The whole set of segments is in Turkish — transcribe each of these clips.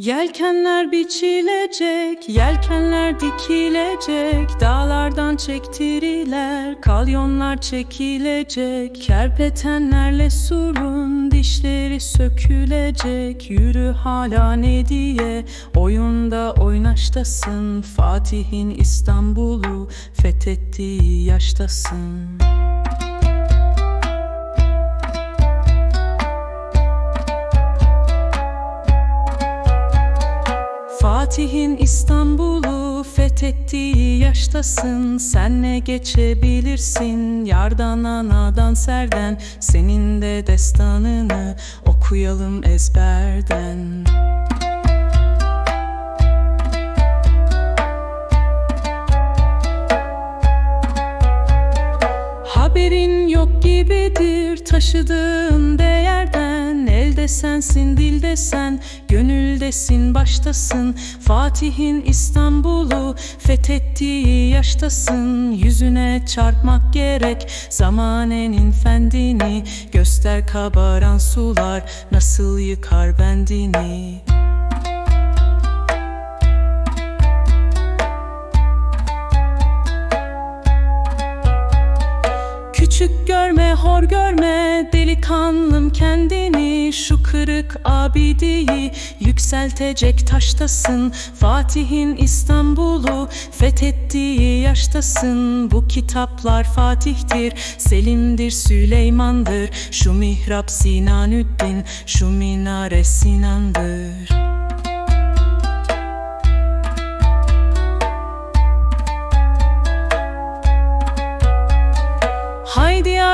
Yelkenler biçilecek, yelkenler dikilecek Dağlardan çektiriler, kalyonlar çekilecek Kerpetenlerle surun dişleri sökülecek. Yürü hala ne diye, oyunda oynaştasın. Fatih'in İstanbul'u fethettiği yaştasın Fatih'in İstanbul'u fethettiği yaştasın. Sen ne geçebilirsin? Yardan anadan serden. Senin de destanını okuyalım ezberden. Haberin yok gibidir taşıdığın değerden. Elde sensin dilde sen gönüldesin baştasın Fatih'in İstanbul'u fethettiği yaştasın. Yüzüne çarpmak gerek zamanenin fendini. Göster kabaran sular nasıl yıkar bendini Küçük görme, hor görme delikanlım kendini. Şu kırık abidiyi yükseltecek taştasın. Fatih'in İstanbul'u fethettiği yaştasın. Bu kitaplar Fatih'tir, Selim'dir, Süleyman'dır. Şu mihrap Sinanüddin, şu minare Sinan'dır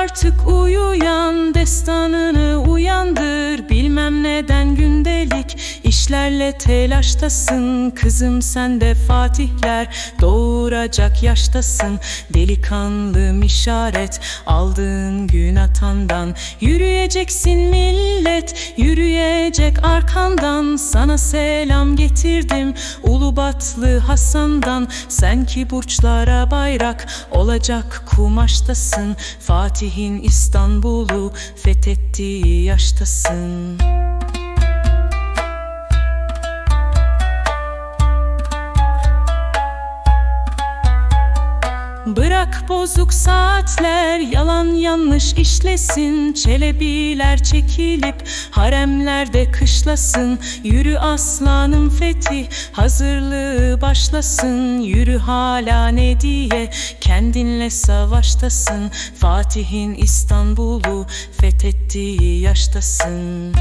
artık uyuyan destanını uyandır. Bilmem neden gündelik işlerle telaştasın Kızım sen de fatihler. Doğuracak yaştasın Delikanlım işaret aldığın gün atandan Yürüyeceksin millet. Yürüyecek arkandan Sana selam getirdim. Ulubatlı Hasan'dan Sen ki burçlara bayrak olacak kumaştasın. Fatih'in İstanbul'u fethettiği yaştasın saatler yalan yanlış işlesin Çelebiler çekilip haremlerde kışlasın. Yürü aslanım fethi hazırlığı başlasın. Yürü hala ne diye kendinle savaştasın. Fatih'in İstanbul'u fethettiği yaştasın